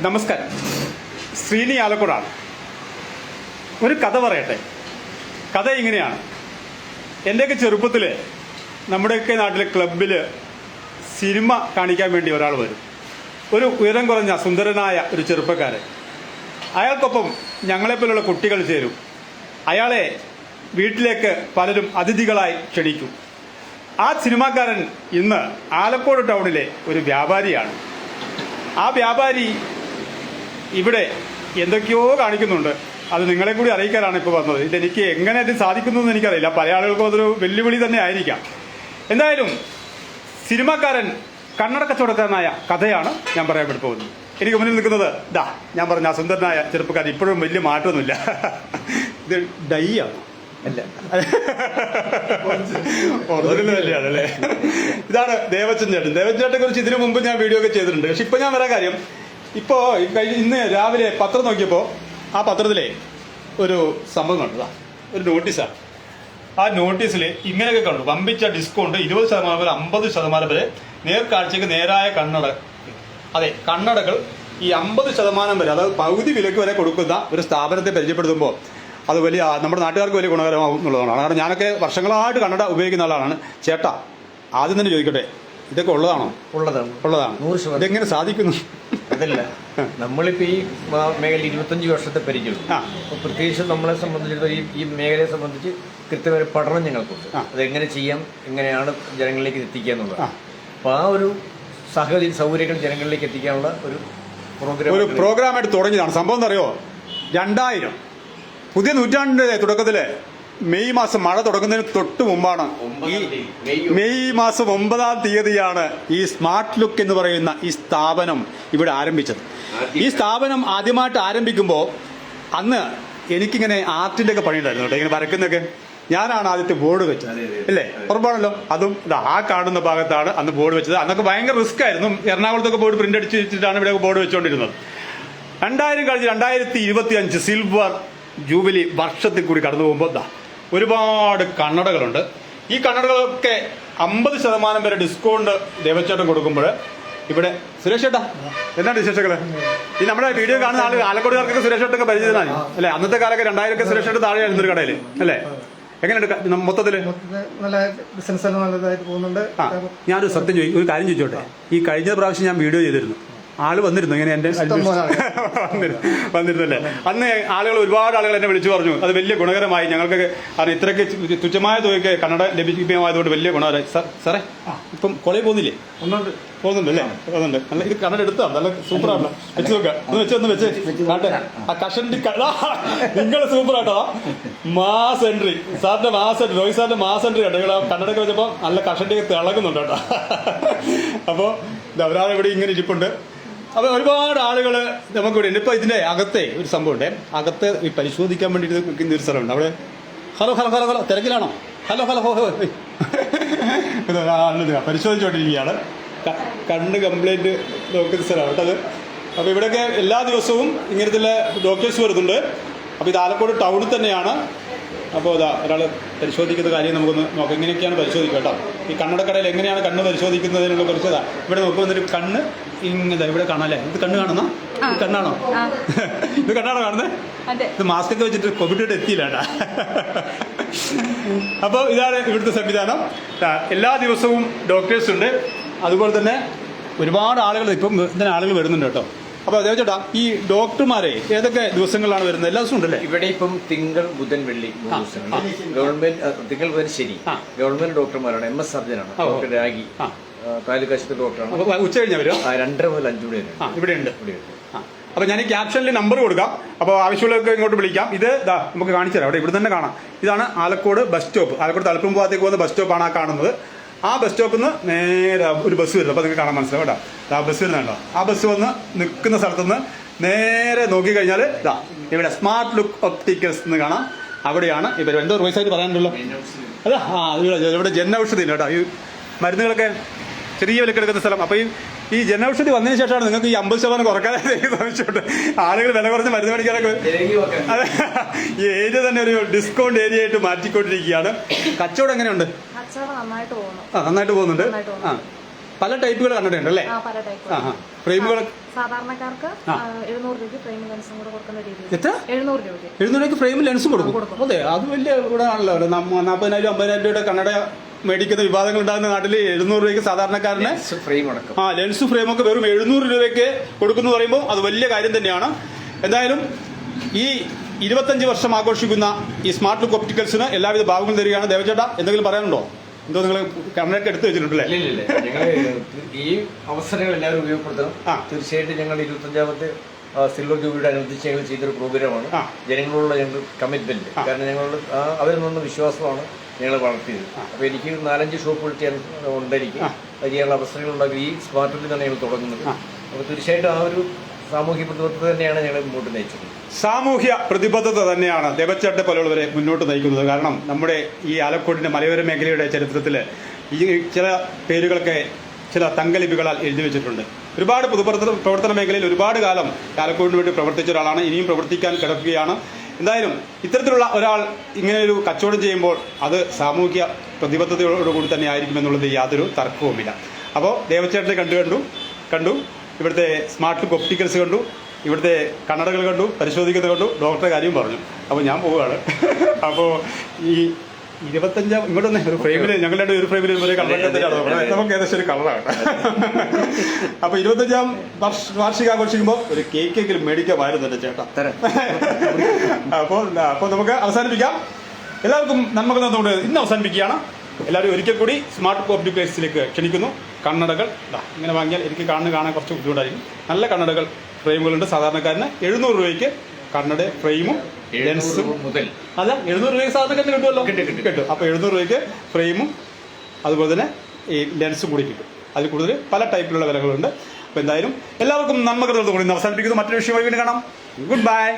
നമസ്കാരം. ശ്രീനി ആലക്കുടാണ് ഒരു കഥ പറയട്ടെ. കഥ ഇങ്ങനെയാണ്. എന്റെയൊക്കെ ചെറുപ്പത്തിൽ നമ്മുടെയൊക്കെ നാട്ടിലെ ക്ലബിൽ സിനിമ കാണിക്കാൻ വേണ്ടി ഒരാൾ വരും. ഒരു ഉയരം കുറഞ്ഞ സുന്ദരനായ ഒരു ചെറുപ്പക്കാരൻ. അയാൾക്കൊപ്പം ഞങ്ങളെപ്പോലുള്ള കുട്ടികൾ ചേരും. അയാളെ വീട്ടിലേക്ക് പലരും അതിഥികളായി ക്ഷണിക്കും. ആ സിനിമാക്കാരൻ ഇന്ന് ആലക്കോട് ടൗണിലെ ഒരു വ്യാപാരിയാണ്. ആ വ്യാപാരി ഇവിടെ എന്തൊക്കെയോ കാണിക്കുന്നുണ്ട്. അത് നിങ്ങളെ കൂടി അറിയിക്കാനാണ് ഇപ്പോൾ വന്നത്. ഇതെനിക്ക് എങ്ങനെ ഇത് സാധിക്കുന്നു എന്ന് എനിക്കറിയില്ല. പല ആളുകൾക്കും അതൊരു വെല്ലുവിളി തന്നെ ആയിരിക്കാം. എന്തായാലും സിനിമാക്കാരൻ കണ്ണട കച്ചവടക്കാരനായ കഥയാണ് ഞാൻ പറയാൻ വേണ്ടി പോകുന്നത്. എനിക്ക് മുന്നിൽ നിൽക്കുന്നത് ദാ ഞാൻ പറഞ്ഞ അസുന്ദരനായ സുന്ദരനായ ചെറുപ്പക്കാരൻ ഇപ്പോഴും വലിയ മാറ്റമൊന്നുമില്ല. ഇത് ഡൈ ആണ്. അല്ലേ. ഇതാണ് ദേവച്ചൻ ചേട്ടൻ. ദേവച്ചൻ ചേട്ടനെ കുറിച്ച് ഇതിനു മുമ്പ് ഞാൻ വീഡിയോ ഒക്കെ ചെയ്തിട്ടുണ്ട്. പക്ഷെ ഇപ്പൊ ഞാൻ വരാൻ കാര്യം ഇപ്പോ ഇന്ന് രാവിലെ പത്രം നോക്കിയപ്പോ ആ പത്രത്തിലെ ഒരു സംഭവം കണ്ടതാ. ഒരു നോട്ടീസാണ് ആ. നോട്ടീസിൽ ഇങ്ങനെയൊക്കെ കണ്ടു. വമ്പിച്ച ഡിസ്കൗണ്ട് ഇരുപത് ശതമാനം വരെ അമ്പത് ശതമാനം വരെ നേർക്കാഴ്ചക്ക് നേരായ കണ്ണട അതെ കണ്ണടകൾ ഈ അമ്പത് ശതമാനം വരെ അതായത് പകുതി വിലക്ക് വരെ കൊടുക്കുന്ന ഒരു സ്ഥാപനത്തെ പരിചയപ്പെടുത്തുമ്പോൾ അത് വലിയ നമ്മുടെ നാട്ടുകാർക്ക് വലിയ ഗുണകരമാകും എന്നുള്ളതാണ് കാരണം ഞാനൊക്കെ വർഷങ്ങളായിട്ട് കണ്ണട ഉപയോഗിക്കുന്ന ആളാണ്. ചേട്ടാ ആദ്യം തന്നെ ചോദിക്കട്ടെ ഇതൊക്കെ ഉള്ളതാണോ? ഉള്ളതാണ്. ഉള്ളതാണ്. ഇതെങ്ങനെ സാധിക്കുന്നു? അതല്ല. നമ്മളിപ്പോ ഈ മേഖല ഇരുപത്തഞ്ച് വർഷത്തെ പരിചയമുള്ളൂ. ആ. അപ്പൊ പ്രത്യേകിച്ച് നമ്മളെ സംബന്ധിച്ചിടത്തോളം ഈ ഈ മേഖലയെ സംബന്ധിച്ച് കൃത്യമായ പഠനം ഞങ്ങൾക്കുണ്ട്. അതെങ്ങനെ ചെയ്യാം എങ്ങനെയാണ് ജനങ്ങളിലേക്ക് എത്തിക്കുക എന്നുള്ളത്. അപ്പൊ ആ ഒരു സാഹചര്യ സൗകര്യങ്ങൾ ജനങ്ങളിലേക്ക് എത്തിക്കാനുള്ള ഒരു പ്രോഗ്രാം ഒരു പ്രോഗ്രാം പ്രോഗ്രാമായിട്ട് തുടങ്ങിയതാണ്. സംഭവം എന്താ അറിയോ രണ്ടായിരം. പുതിയ നൂറ്റാണ്ടിന്റെ തുടക്കത്തിൽ മെയ് മാസം മഴ തുടങ്ങുന്നതിന് തൊട്ട് മുമ്പാണ് ഈ മെയ് മാസം ഒമ്പതാം തീയതിയാണ് ഈ സ്മാർട്ട് ലുക്ക് എന്ന് പറയുന്ന ഈ സ്ഥാപനം ഇവിടെ ആരംഭിച്ചത്. ഈ സ്ഥാപനം ആദ്യമായിട്ട് ആരംഭിക്കുമ്പോൾ അന്ന് എനിക്കിങ്ങനെ ആർട്ടിന്റെ ഒക്കെ പണിയുണ്ടായിരുന്നു കേട്ടോ ഇങ്ങനെ വരക്കുന്നൊക്കെ. ഞാനാണ് ആദ്യത്തെ ബോർഡ് വെച്ചത്. അല്ലേ? ഉറപ്പാണല്ലോ? അതും ഇതാ ആ കാണുന്ന ഭാഗത്താണ് അന്ന് ബോർഡ് വെച്ചത്. അന്നൊക്കെ ഭയങ്കര റിസ്ക് ആയിരുന്നു. എറണാകുളത്തൊക്കെ ബോർഡ് പ്രിന്റ് അടിച്ച് വെച്ചിട്ടാണ് ഇവിടെ ബോർഡ് വെച്ചുകൊണ്ടിരുന്നത് രണ്ടായിരം കഴിഞ്ഞ് രണ്ടായിരത്തി ഇരുപത്തി അഞ്ച് സിൽവർ ജൂബിലി വർഷത്തിൽ കൂടി കടന്നു പോകുമ്പോൾ ഒരുപാട് കണ്ണടകളുണ്ട്. ഈ കണ്ണടകളൊക്കെ അമ്പത് ശതമാനം വരെ ഡിസ്കൗണ്ട് ദേവച്ചേട്ടൻ കൊടുക്കുമ്പോൾ ഇവിടെ സുരേഷ് ചേട്ടാ എന്താണ് വിശേഷങ്ങൾ? ഈ നമ്മുടെ വീഡിയോ കാണുന്ന ആൾ ആലക്കോടുകാർക്കൊക്കെ സുരേഷ് ചേട്ടൊക്കെ പരിചിതനാണ് അല്ലെ? അന്നത്തെ കാലൊക്കെ രണ്ടായിരം സുരേഷ് ചേട്ടൻ താഴെയായിരുന്നു ഒരു കടയിൽ അല്ലേ? എങ്ങനെയുണ്ട് മൊത്തത്തിൽ? മൊത്തത്തിൽ നല്ല ബിസിനസ് എല്ലാം നല്ലതായിട്ട് പോകുന്നുണ്ട്. ആ ഞാനൊരു സത്യം ചോദിക്കും ഒരു കാര്യം ചോദിച്ചോട്ടെ? ഈ കഴിഞ്ഞ പ്രാവശ്യം ഞാൻ വീഡിയോ ചെയ്തിരുന്നു. ആൾ വന്നിരുന്നു. ഇങ്ങനെ എന്റെ വന്നിരുന്നു വന്നിരുന്നല്ലേ? അന്ന് ആളുകൾ ഒരുപാട് ആളുകൾ എന്നെ വിളിച്ചു പറഞ്ഞു. അത് വലിയ ഗുണകരമായി. ഞങ്ങൾക്ക് കാരണം ഇത്രയ്ക്ക് തുച്ഛമായ തുകയ്ക്ക് കന്നഡ ലഭിക്കുകയായതുകൊണ്ട് വലിയ ഗുണകരമായി സാറേ ഇപ്പം കൊളേ പോകുന്നില്ലേ? ഒന്നുണ്ട് പോകുന്നുണ്ട്. അല്ലേ പോകുന്നുണ്ട്. നല്ല ഇത് കന്നഡ എടുത്താണ് നല്ല സൂപ്പറാണ് വെച്ച് നോക്കുക ഒന്ന് വെച്ച് ഒന്ന് വെച്ച്. കാട്ടെ ആ കഷണ്ടി നിങ്ങൾ സൂപ്പറാട്ടോ മാസ് എൻട്രി. സാറിന്റെ മാസ് എൻട്രി രോഹിത് സാറിന്റെ മാസ് എൻട്രി കേട്ടോ നിങ്ങൾ കണ്ണടയൊക്കെ വെച്ചപ്പോ നല്ല കഷണ്ടി തിളങ്ങുന്നുണ്ട് കേട്ടോ. അപ്പോ ഇത് ഇവിടെ ഇങ്ങനെ ഇരിപ്പുണ്ട്. അപ്പൊ ഒരുപാട് ആളുകൾ നമുക്കിവിടെ ഉണ്ട്. ഇപ്പൊ ഇതിന്റെ അകത്തെ ഒരു സംഭവം ഉണ്ട്. അകത്ത് ഈ പരിശോധിക്കാൻ വേണ്ടിയിട്ട് നിൽക്കുന്ന ഒരു സ്ഥലമുണ്ട്. അവിടെ ഹലോ ഹലോ ഹലോ ഹലോ തിരക്കിലാണോ? ഹലോ ഹലോ ഹോ ഹോ ഹേയ്. പരിശോധിച്ചോണ്ടിരിക്കുകയാണ് കണ്ണ് കംപ്ലൈന്റ് നോക്കുന്ന സ്ഥലമാണ് കേട്ടോ അത്. അപ്പോൾ ഇവിടെയൊക്കെ എല്ലാ ദിവസവും ഇങ്ങനത്തെ ഡോക്ടേഴ്സ് വരുന്നുണ്ട്. അപ്പോൾ ഇത് ആലക്കോട് ടൗണിൽ തന്നെയാണ്. അപ്പോൾ ഇതാ ഒരാൾ പരിശോധിക്കുന്ന കാര്യം നമുക്കൊന്ന് നോക്കാം. ഇങ്ങനെയൊക്കെയാണ് പരിശോധിക്കുക കേട്ടോ? ഈ കണ്ണടക്കടയിൽ എങ്ങനെയാണ് കണ്ണ് പരിശോധിക്കുന്നതിനുള്ള കുറച്ച് ഇതാ. ഇവിടെ നോക്കുമ്പോൾ എന്നിട്ട് കണ്ണ് ഇങ്ങനെ ഇവിടെ കാണാം അല്ലേ? ഇത് കണ്ണ് കാണുന്ന? ഇത് കണ്ണാണോ? ഇത് കണ്ണാണോ കാണുന്നത് ഇത് മാസ്ക് ഒക്കെ വെച്ചിട്ട് കോവിഡ് എത്തിയില്ല കേട്ടാ. അപ്പോൾ ഇതാണ് ഇവിടുത്തെ സംവിധാനം. എല്ലാ ദിവസവും ഡോക്ടേഴ്സ് ഉണ്ട്. അതുപോലെ തന്നെ ഒരുപാട് ആളുകൾ ഇപ്പം ഇതിന് ആളുകൾ വരുന്നുണ്ട് കേട്ടോ. അപ്പോൾ അതേ ചേട്ടാ ഈ ഡോക്ടർമാരെ ഏതൊക്കെ ദിവസങ്ങളാണ് വരുന്നത്? എല്ലാ ദിവസവും ഉണ്ടല്ലേ? ഇവിടെ ഇപ്പം തിങ്കൾ ബുധൻ വെള്ളി മൂന്ന് ആ. ദിവസങ്ങളിൽ ഗവൺമെന്റ് തിങ്കൾ ബുധൻ ശരി ഗവൺമെന്റ് ഡോക്ടർമാരാണ് എം എസ് സർജനാണ്. ഡോക്ടർ രാഗി. താലൂക്ക് ആശുപത്രി ഡോക്ടറാണ്. ഉച്ച കഴിഞ്ഞാൽ വരും. രണ്ടര മുതൽ അഞ്ചു മണി വരെ. ഇവിടെ ഉണ്ട്. ഇവിടെ ഉണ്ട്. അപ്പോൾ ഞാൻ ഈ ക്യാപ്ഷനിൽ നമ്പർ കൊടുക്കാം. അപ്പോൾ ആവശ്യമുള്ളവർക്ക് ഇങ്ങോട്ട് വിളിക്കാം. ഇത് ദാ നമുക്ക് കാണിച്ചു തരാം അവിടെ ഇവിടെ തന്നെ കാണാം. ഇതാണ് ആലക്കോട് ബസ് സ്റ്റോപ്പ്. ആലക്കോട് തലപ്പും ഭാഗത്തേക്ക് പോകുന്ന ബസ് സ്റ്റോപ്പാണ് ആ കാണുന്നത്. ആ ബസ് സ്റ്റോപ്പിൽ നിന്ന് നേരെ ഒരു ബസ് വരുന്നു. അപ്പോൾ നിങ്ങൾക്ക് കാണാൻ മനസ്സിലാവും കേട്ടോ. ആ ബസ് വരുന്നുണ്ടോ? ആ ബസ് വന്ന് നിൽക്കുന്ന സ്ഥലത്ത് നിന്ന് നേരെ നോക്കിക്കഴിഞ്ഞാൽ ഇതാ ഇവിടെ സ്മാർട്ട് ലുക്ക് ഒപ്റ്റിക്കൽസ് എന്ന് കാണാം. അവിടെയാണ് ഇവർ എന്തോ വയസ്സായിട്ട് പറയാനുണ്ടല്ലോ. അതാ ആ ഇവിടെ ഇവിടെ ജനൌഷധി ഉണ്ട് കേട്ടോ. ഈ മരുന്നുകളൊക്കെ ചെറിയ വിലക്കെടുക്കുന്ന സ്ഥലം. അപ്പോൾ ഈ ഈ ജനൌഷധി വന്നതിന് ശേഷമാണ് നിങ്ങൾക്ക് ഈ അമ്പത് ശതമാനം കുറക്കാനായിട്ട് എനിക്ക് ആളുകൾ വില കുറച്ച് മരുന്ന് മേടിക്കാനൊക്കെ അതെ. ഈ ഏരിയ തന്നെ ഒരു ഡിസ്കൗണ്ട് ഏരിയ ആയിട്ട് മാറ്റിക്കൊണ്ടിരിക്കുകയാണ്. കച്ചവടം എങ്ങനെയുണ്ട്? ആ നന്നായിട്ട് പോകുന്നുണ്ട്. ആ പല ടൈപ്പുകൾ കണ്ടിട്ടുണ്ട് അല്ലേ? ആ പല ടൈപ്പ് ആ ആ ഫ്രെയിമുകൾ സാധാരണക്കാർക്ക് എഴുന്നൂറ് രൂപയ്ക്ക് ഫ്രെയിം ലെൻസും കൂടെ കൊടുക്കുന്ന രീതി എത്ര? എഴുന്നൂറ് രൂപയ്ക്ക്. എഴുന്നൂറ് രൂപയ്ക്ക് ഫ്രെയിം ലെൻസും കൊടുക്കും. അതെ അത് വലിയ ഇവിടെ ആണല്ലോ നാൽപ്പതിനായിരം അമ്പതിനായിരം രൂപയുടെ കണ്ണട മേടിക്കുന്ന വിവാദങ്ങൾ ഉണ്ടാകുന്ന നാട്ടിൽ എഴുന്നൂറ് രൂപയ്ക്ക് സാധാരണക്കാരന് ആ ലെൻസ് ഫ്രെയിം ഒക്കെ വെറും എഴുന്നൂറ് രൂപയ്ക്ക് കൊടുക്കുന്നു പറയുമ്പോൾ അത് വലിയ കാര്യം തന്നെയാണ്. എന്തായാലും ഈ ഇരുപത്തഞ്ച് വർഷം ആഘോഷിക്കുന്ന ഈ സ്മാർട്ട് ലുക്ക് ഒപ്റ്റിക്കൽസിന് എല്ലാവിധ ഭാഗങ്ങളും തരികയാണ് ദേവചേട്ടാ. എന്തെങ്കിലും പറയാനുണ്ടോ? എന്തോ നിങ്ങൾ കണ്ണൊക്കെ എടുത്തു വെച്ചിട്ടുണ്ടല്ലേ? ഈ അവസരങ്ങൾ എല്ലാവരും ഉപയോഗപ്പെടുത്തണം. തീർച്ചയായിട്ടും ഞങ്ങൾ ഇരുപത്തഞ്ചാമത്തെ സിൽവർ ജൂബിലിയുടെ അനുബന്ധിച്ച് ഞങ്ങൾ ചെയ്തൊരു പ്രോഗ്രാമാണ്. ജനങ്ങളോടുള്ള ഞങ്ങൾ കമ്മിറ്റ്മെന്റ് കാരണം ഞങ്ങളുടെ അവർ അവരിൽ നിന്ന് വിശ്വാസമാണ് ഞങ്ങൾ വളർത്തിയത്. അപ്പോൾ എനിക്ക് നാലഞ്ച് ഷോപ്പുകൾ ചെയ്യാൻ ഉണ്ട് എനിക്ക് അത് ചെയ്യാനുള്ള അവസരങ്ങൾ ഉണ്ടാക്കി ഈ സ്മാർട്ടിൽ നിന്നാണ് ഞങ്ങൾ തുടങ്ങുന്നത്. അപ്പോൾ തീർച്ചയായിട്ടും ആ ഒരു സാമൂഹ്യ പ്രതിബദ്ധത തന്നെയാണ് ഞങ്ങൾ മുന്നോട്ട് നയിച്ചത്. സാമൂഹ്യ പ്രതിബദ്ധത തന്നെയാണ് ദേവച്ചേട്ടെ പോലുള്ളവരെ മുന്നോട്ട് നയിക്കുന്നത്. കാരണം നമ്മുടെ ഈ ആലക്കോടിന്റെ മലയോര മേഖലയുടെ ചരിത്രത്തിൽ ഈ ചില പേരുകളൊക്കെ ചില തങ്കലിപികളാൽ എഴുതി വെച്ചിട്ടുണ്ട്. ഒരുപാട് പൊതുപ്രവർത്തന പ്രവർത്തന മേഖലയിൽ ഒരുപാട് കാലം കാലക്കോടിന് വേണ്ടി പ്രവർത്തിച്ച ഒരാളാണ്. ഇനിയും പ്രവർത്തിക്കാൻ കിടക്കുകയാണ്. എന്തായാലും ഇത്തരത്തിലുള്ള ഒരാൾ ഇങ്ങനെ ഒരു കച്ചവടം ചെയ്യുമ്പോൾ അത് സാമൂഹ്യ പ്രതിബദ്ധതയോടുകൂടി തന്നെ ആയിരിക്കും എന്നുള്ളത് യാതൊരു തർക്കവുമില്ല. അപ്പോൾ ദേവച്ചേട്ടനെ കണ്ടു കണ്ടു. കണ്ടു. ഇവിടുത്തെ സ്മാർട്ട് ഒപ്റ്റിക്കൽസ് കണ്ടു. ഇവിടുത്തെ കണ്ണടകൾ കണ്ടു. പരിശോധിക്കുന്നത് കണ്ടു. ഡോക്ടറെ കാര്യം പറഞ്ഞു. അപ്പോൾ ഞാൻ പോവുകയാണ്. അപ്പോൾ ഈ ഇരുപത്തഞ്ചാം ഇങ്ങോട്ട് ഒരു ഫ്രെയിമിൽ ഞങ്ങളുടെ ഒരു ഫ്രെയിമിൽ ഒരു നോക്കുന്നത്. നമുക്ക് ഏകദേശം ഒരു കളറാണ് അപ്പൊ ഇരുപത്തഞ്ചാം വാർഷിക ആഘോഷിക്കുമ്പോൾ ഒരു കേക്കെങ്കിലും മേടിക്കാമായിരുന്നു ചേട്ടാ. അപ്പോൾ അപ്പോൾ നമുക്ക് അവസാനിപ്പിക്കാം. എല്ലാവർക്കും നമുക്ക് തന്നുകൊണ്ട് ഇന്ന് അവസാനിപ്പിക്കുകയാണ്. എല്ലാവരും ഒരിക്കൽ കൂടി സ്മാർട്ട് ഒപ്റ്റിക്കൽസിലേക്ക് ക്ഷണിക്കുന്നു. കണ്ണടകൾ ദാ ഇങ്ങനെ വാങ്ങിയാൽ എനിക്ക് കാണുന്ന കാണാൻ കുറച്ച് ബുദ്ധിമുട്ടായിരിക്കും. നല്ല കണ്ണടകൾ ഫ്രെയിമുകളുണ്ട്. സാധാരണക്കാരന് എഴുന്നൂറ് രൂപയ്ക്ക് കണ്ണട ഫ്രെയിമും ലെൻസും മുതൽ. അല്ല എഴുന്നൂറ് രൂപയ്ക്ക് സാധാരണക്കാരന് കിട്ടുമല്ലോ. കിട്ടും, അപ്പോൾ എഴുന്നൂറ് രൂപയ്ക്ക് ഫ്രെയിമും അതുപോലെ തന്നെ ഈ ലെൻസും കൂടി കിട്ടും. അതിൽ കൂടുതൽ പല ടൈപ്പിലുള്ള വിലകളുണ്ട്. അപ്പോൾ എന്തായാലും എല്ലാവർക്കും നന്മകൾ കൂടി അവസാനിപ്പിക്കുന്നു. മറ്റൊരു വിഷയമായി വീണ്ടും കാണാം. Good bye